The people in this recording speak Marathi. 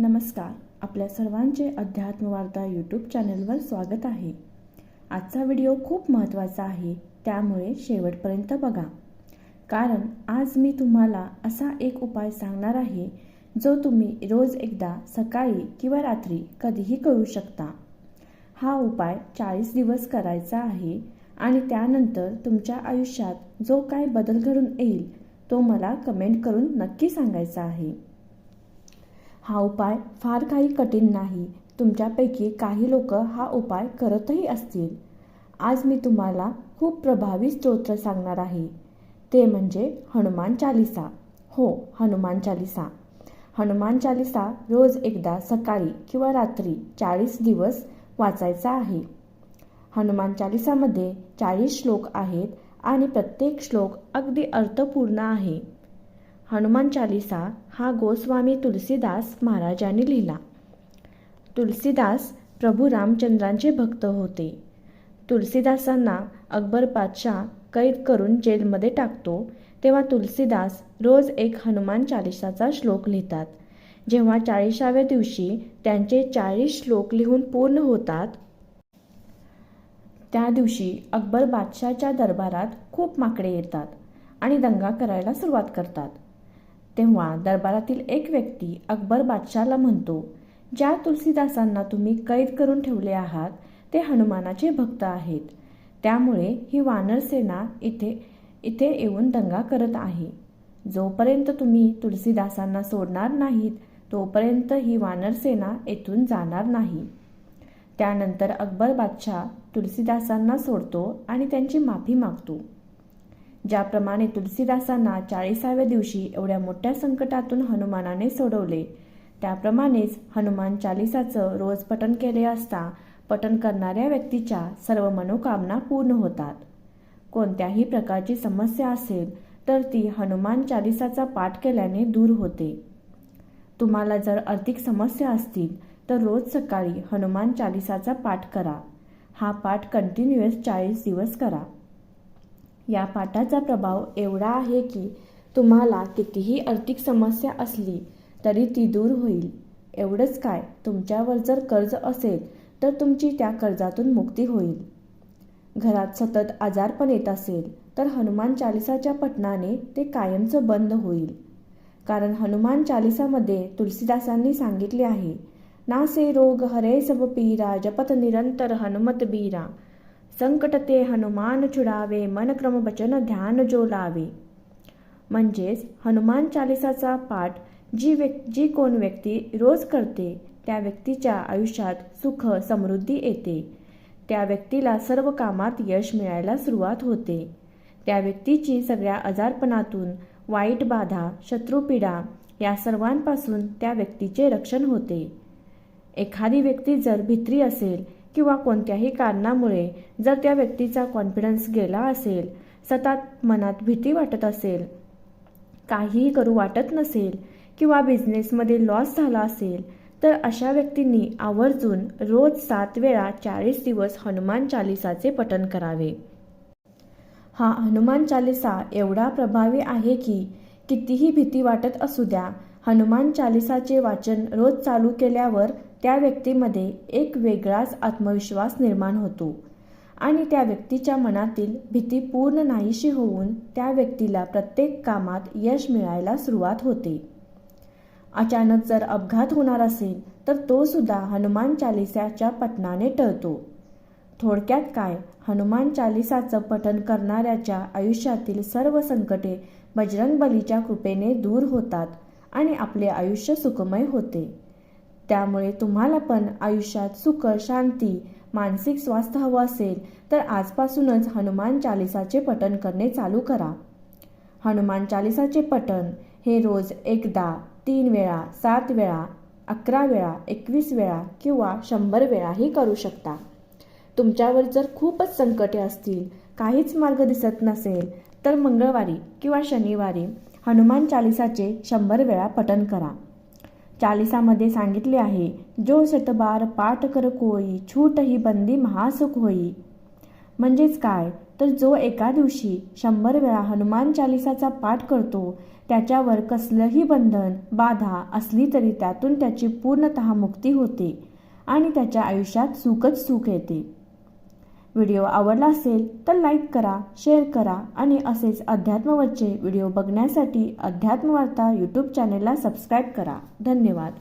नमस्कार. आपल्या सर्वांचे अध्यात्म वार्ता यूट्यूब चॅनलवर स्वागत आहे. आजचा व्हिडिओ खूप महत्त्वाचा आहे त्यामुळे शेवटपर्यंत बघा. कारण आज मी तुम्हाला असा एक उपाय सांगणार आहे जो तुम्ही रोज एकदा सकाळी किंवा रात्री कधीही करू शकता. हा उपाय चाळीस दिवस करायचा आहे आणि त्यानंतर तुमच्या आयुष्यात जो काय बदल घडून येईल तो मला कमेंट करून नक्की सांगायचा आहे. हा उपाय फार काही कठीण नाही. तुमच्यापैकी काही लोक हा उपाय करतही असतील. आज मी तुम्हाला खूप प्रभावी स्तोत्र सांगणार आहे. ते म्हणजे हनुमान चालिसा. हो हनुमान चालिसा. हनुमान चालिसा रोज एकदा सकाळी किंवा रात्री चाळीस दिवस वाचायचा आहे. हनुमान चालिसामध्ये चाळीस श्लोक आहेत आणि प्रत्येक श्लोक अगदी अर्थपूर्ण आहे. हनुमान चालिसा हा गोस्वामी तुलसीदास महाराजांनी लिहिला. तुलसीदास प्रभू रामचंद्रांचे भक्त होते. तुलसीदासांना अकबर बादशाह कैद करून जेलमध्ये टाकतो तेव्हा तुलसीदास रोज एक हनुमान चालिसाचा श्लोक लिहितात. जेव्हा चाळीसाव्या दिवशी त्यांचे चाळीस श्लोक लिहून पूर्ण होतात त्या दिवशी अकबर बादशाच्या दरबारात खूप माकडे येतात आणि दंगा करायला सुरुवात करतात. तेव्हा दरबारातील एक व्यक्ती अकबर बादशाला म्हणतो ज्या तुलसीदासांना तुम्ही कैद करून ठेवले आहात ते हनुमानाचे भक्त आहेत. त्यामुळे ही वानरसेना इथे इथे येऊन दंगा करत आहे. जोपर्यंत तुम्ही तुलसीदासांना सोडणार नाहीत तोपर्यंत ही वानरसेना येथून जाणार नाही. त्यानंतर अकबर बादशाह तुलसीदासांना सोडतो आणि त्यांची माफी मागतो. ज्याप्रमाणे तुलसीदासांना चाळीसाव्या दिवशी एवढ्या मोठ्या संकटातून हनुमानाने सोडवले. त्याप्रमाणेच हनुमान चालिसाचं रोज पठण केले असता पठण करणाऱ्या व्यक्तीच्या सर्व मनोकामना पूर्ण होतात. कोणत्याही प्रकारची समस्या असेल तर ती हनुमान चालिसाचा पाठ केल्याने दूर होते. तुम्हाला जर आर्थिक समस्या असतील तर रोज सकाळी हनुमान चालिसाचा पाठ करा. हा पाठ कंटिन्युअस चाळीस दिवस करा. या पाठाचा प्रभाव एवढा आहे की तुम्हाला कितीही आर्थिक समस्या असली तरी ती दूर होईल. एवढंच काय तुमच्यावर जर कर्ज असेल तर तुमची त्या कर्जातून मुक्ती होईल. घरात सतत आजारपण येत असेल तर हनुमान चालिसाच्या पठणाने ते कायमचं बंद होईल. कारण हनुमान चालिसामध्ये तुलसीदासांनी सांगितले आहे नासे रोग हरे सब पीरा जपत निरंतर हनुमत बीरा. संकट ते हनुमान छुडावे मनक्रम वचन ध्यान जो लावे म्हणजेच हनुमान चालिसाचा पाठ जी व्यक् जी कोण व्यक्ती रोज करते त्या व्यक्तीच्या आयुष्यात सुख समृद्धी येते त्या व्यक्तीला सर्व कामात यश मिळायला सुरुवात होते त्या व्यक्तीची सगळ्या आजारपणातून वाईट बाधा शत्रुपीडा या सर्वांपासून त्या व्यक्तीचे रक्षण होते एखादी व्यक्ती जर भित्री असेल किंवा कोणत्याही कारणामुळे जर त्या व्यक्तीचा कॉन्फिडन्स गेला असेल सतत मनात भीती वाटत असेल काहीही करू वाटत नसेल किंवा बिझनेसमध्ये लॉस झाला असेल तर अशा व्यक्तींनी आवर्जून रोज सात वेळा चाळीस दिवस हनुमान चालिसाचे पठण करावे. हा हनुमान चालिसा एवढा प्रभावी आहे की कितीही भीती वाटत असू द्या हनुमान चालिसाचे वाचन रोज चालू केल्यावर त्या व्यक्तीमध्ये एक वेगळाच आत्मविश्वास निर्माण होतो आणि त्या व्यक्तीच्या मनातील भीती पूर्ण नाहीशी होऊन त्या व्यक्तीला प्रत्येक कामात यश मिळायला सुरुवात होते. अचानक जर अपघात होणार असेल तर तो सुद्धा हनुमान चालिसाच्या पठणाने टळतो. थोडक्यात काय? हनुमान चालिसाचं पठण करणाऱ्याच्या आयुष्यातील सर्व संकटे बजरंग बलीच्या कृपेने दूर होतात आणि आपले आयुष्य सुखमय होते. त्यामुळे तुम्हाला पण आयुष्यात सुख शांती मानसिक स्वास्थ्य हवं असेल तर आजपासूनच हनुमान चालिसाचे पठण करणे चालू करा. हनुमान चालिसाचे पठण हे रोज एकदा तीन वेळा सात वेळा अकरा वेळा एकवीस वेळा किंवा शंभर वेळाही करू शकता. तुमच्यावर जर खूपच संकटे असतील काहीच मार्ग दिसत नसेल तर मंगळवारी किंवा शनिवारी हनुमान चालिसाचे शंभर वेळा पठण करा. चालिसामध्ये सांगितले आहे जो शतबार पाठ कर कोई छूट ही बंदी महासुख होई. म्हणजेच काय? तर जो एका दिवशी शंभर वेळा हनुमान चालिसाचा पाठ करतो त्याच्यावर कसलंही बंधन बाधा असली तरी त्यातून त्याची पूर्णतः मुक्ती होते आणि त्याच्या आयुष्यात सुखच सुख येते. व्हिडिओ आवडला असेल तर लाईक करा शेअर करा आणि असेच अध्यात्मवरचे व्हिडिओ बघण्यासाठी अध्यात्मवार्ता यूट्यूब चॅनेलला सबस्क्राईब करा. धन्यवाद.